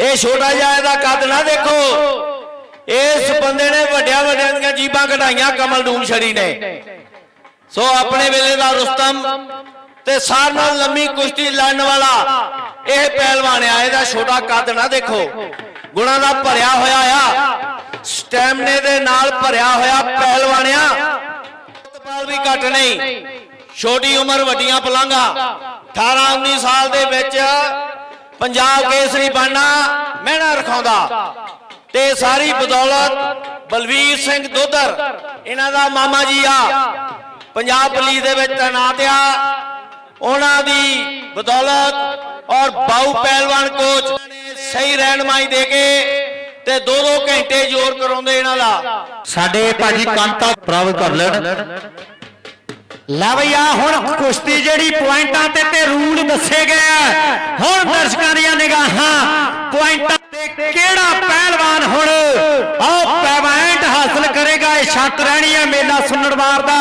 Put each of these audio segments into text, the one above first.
ਇਹ ਛੋਟਾ ਜਿਹਾ ਇਹਦਾ ਕੱਦ ਨਾ ਦੇਖੋ। ਇਸ ਬੰਦੇ ਨੇ ਵੱਡਿਆਂ ਵੱਡਿਆਂ ਦੀਆਂ ਜੀਬਾਂ ਕਢਾਈਆਂ, ਕਮਲ ਦੂਮ ਛੜੀ ਨੇ। ਸੋ ਆਪਣੇ ਵੇਲੇ ਦਾ ਰੁਸਤਮ ਤੇ ਸਾਰ ਨਾਲ ਲੰਮੀ ਕੁਸ਼ਤੀ ਲੜਨ ਵਾਲਾ ਇਹ ਪਹਿਲਵਾਨ ਆ, ਇਹਦਾ ਛੋਟਾ ਕੱਦ ਨਾ ਦੇਖੋ। ਗੁਣਾਂ ਦਾ ਭਰਿਆ ਹੋਇਆ ਆ। ਸਟੈਮਨੇ ਦੇ ਨਾਲ ਭਰਿਆ ਹੋਇਆ ਪਹਿਲਵਾਨਿਆ ਪਾਲ ਵੀ ਘੱਟ ਨਹੀਂ। ਛੋਟੀ ਉਮਰ, ਵੱਡੀਆਂ ਪਲਾਂਘਾਂ। 18 19 ਸਾਲ ਦੇ ਵਿੱਚ ਪੰਜਾਬ ਕੇਸਰੀ ਬਣਨਾ ਮਹਿਣਾ ਰਖਾਉਂਦਾ। ਤੇ ਸਾਰੀ ਬਦੌਲਤ ਬਲਵੀਰ ਸਿੰਘ ਦੋਦਰ ਇਹਨਾਂ ਦਾ ਮਾਮਾ ਜੀ ਆ। ਪੰਜਾਬ ਪੁਲਿਸ ਦੇ ਵਿੱਚ ਤੈਨਾਤ ਆ। ਉਹਨਾਂ ਦੀ ਬਦੌਲਤ ਔਰ ਬਾਉ ਪਹਿਲਵਾਨ ਕੋਚ ਸਹੀ ਰਹਿਨਮਾਈ ਦੇ ਕੇ ਤੇ 2-2 ਘੰਟੇ ਜ਼ੋਰ ਕਰਾਉਂਦੇ ਇਹਨਾਂ ਦਾ। ਸਾਡੇ ਭਾਜੀ ਕਾਂਤਾ ਪ੍ਰਾਪਤ ਕਰ ਲੈਣ। ਲੈ ਬਈ ਆ ਹੁਣ ਕੁਸ਼ਤੀ ਜਿਹੜੀ ਪੁਆਇੰਟਾਂ ਤੇ ਤੇ ਰੂਲ ਦੱਸੇ ਗਏ ਆ। ਦੀਆਂ ਨਿਗਾਹਾਂ। ਪੁਆਇੰਟਾਂ ਤੇ ਕਿਹੜਾ ਪਹਿਲਵਾਨ ਹੁਣ ਆਹ ਪੈਵੈਂਟ ਹਾਸਲ ਕਰੇਗਾ ਇਹ ਸ਼ਰਤ ਰਹਿਣੀ ਹੈ ਮੇਲਾ ਸੁਣਨਵਾਰ ਦਾ।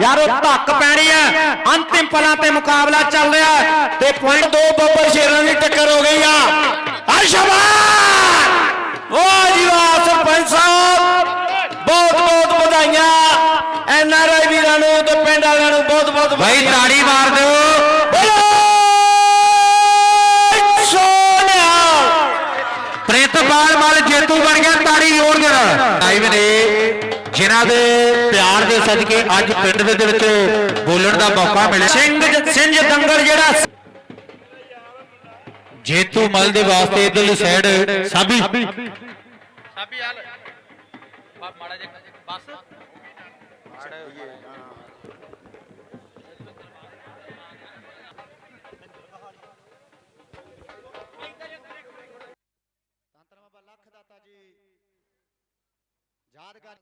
ਯਾਰੋ ਧੱਕ ਪੈਣੀ ਹੈ। ਅੰਤਿਮ ਪਲਾਂ ਤੇ ਮੁਕਾਬਲਾ ਚੱਲ ਰਿਹਾ ਤੇ ਪੁਆਇੰਟ ਦੋ ਬੱਬਰ ਸ਼ੇਰਾਂ ਦੀ ਟੱਕਰ ਹੋ ਗਈ ਆ। ਆ ਸ਼ਾਬਾਸ਼ ਵਾਹ ਜੀ ਵਾਹ ਸਰਪੰਚ ਸਾਹਿਬ ਬਹੁਤ ਬਹੁਤ ਵਧਾਈਆਂ। ਐਨ ਆਰ ਆਈ ਵੀਰਾਂ ਨੂੰ ਤੇ ਪਿੰਡ ਵਾਲਿਆਂ ਨੂੰ ਬਹੁਤ ਬਹੁਤ ਭਾਈ ਤਾੜੀ ਮਾਰ ਦਿਓ। ਪ੍ਰਿਤਪਾਲ ਮਲ ਜੇਤੂ ਬਣ ਗਿਆ ਤਾੜੀ ਜੋੜ ਦੇਣਾ। ਲਾਈਵ ਨੇ ਜਿਨ੍ਹਾਂ ਦੇ ਪਿਆਰ ਦੇ ਸਦਕੇ ਅੱਜ ਪਿੰਡ ਦੇ ਵਿੱਚ ਬੋਲਣ ਦਾ ਮੌਕਾ ਮਿਲਿਆ। ਸਿੰਘ ਸਿੰਘ ਦੰਗਲ ਜਿਹੜਾ ਜੇਤੂ ਮਲ ਦੇ ਵਾਸਤੇ ਇਧਰਲੀ ਸਾਈਡ ਸਾਬੀ। ਸਾਬੀ। ਹਾਲ ਮਾੜਾ ਜਿਹਾ ਬਸ। ഷാറുഖാൻ